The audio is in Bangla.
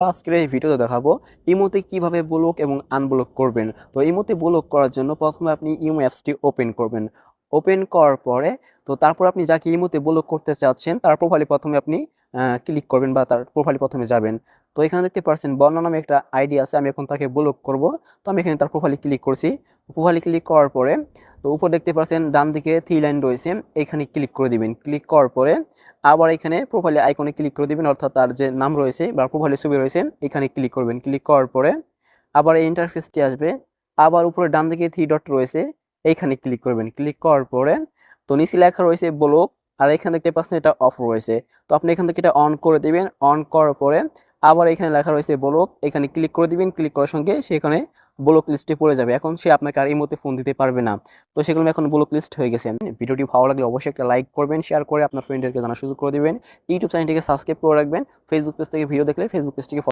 আজকের এই ভিডিওতে দেখাবো ইমোতে কীভাবে ব্লক এবং আনব্লক করবেন। তো ইমোতে ব্লক করার জন্য প্রথমে আপনি ইমো অ্যাপসটি ওপেন করবেন। ওপেন করার পরে, তো তারপর আপনি যাকে ইমোতে ব্লক করতে চাচ্ছেন, তার প্রোফাইলে প্রথমে আপনি ক্লিক করবেন বা তার প্রোফাইলে প্রথমে যাবেন। তো এখানে দেখতে পাচ্ছেন বর্ণা নামে একটা আইডি আছে, আমি এখন তাকে ব্লক করব। তো আমি এখানে তার প্রোফাইলে ক্লিক করছি। প্রোফাইলে ক্লিক করার পরে তো উপর দেখতে পাচ্ছেন ডান দিকে থ্রি লাইন রয়েছে, এখানে ক্লিক করে দিবেন। ক্লিক করার পরে আবার এখানে প্রোফাইলে আইকনে ক্লিক করে দিবেন, অর্থাৎ তার যে নাম রয়েছে বা প্রোফাইলে ছবি রয়েছে, এখানে ক্লিক করবেন। ক্লিক করার পরে আবার এই ইন্টারফেসটি আসবে। আবার উপরে ডান দিকে থ্রি ডট রয়েছে এইখানে ক্লিক করবেন। ক্লিক করার পরে তো নিচে লেখা রয়েছে ব্লক আর এখানে দেখতে পাচ্ছেন এটা অফ রয়েছে। তো আপনি এখান থেকে এটা অন করে দিবেন। অন করার পরে আবার এখানে লেখা রয়েছে ব্লক এখানে ক্লিক করে দিবেন। ক্লিক করার সঙ্গে সেখানে ব্লক লিস্টে পড়ে যাবে। এখন সে আপনাকে আর এই মতে ফোন দিতে পারবে না। তো সেগুলো এখন ব্লক লিস্ট হয়ে গেছে। ভিডিওটি ভালো লাগলে অবশ্যই একটা লাইক করবেন শেয়ার করে আপনার ফ্রেন্ডদেরকে জানা শুরু করে দেবেন। ইউটিউব চ্যানেলটিকে সাবস্ক্রাইব করে রাখবেন। ফেসবুক পেজ থেকে ভিডিও দেখলে ফেসবুক পেজটিকে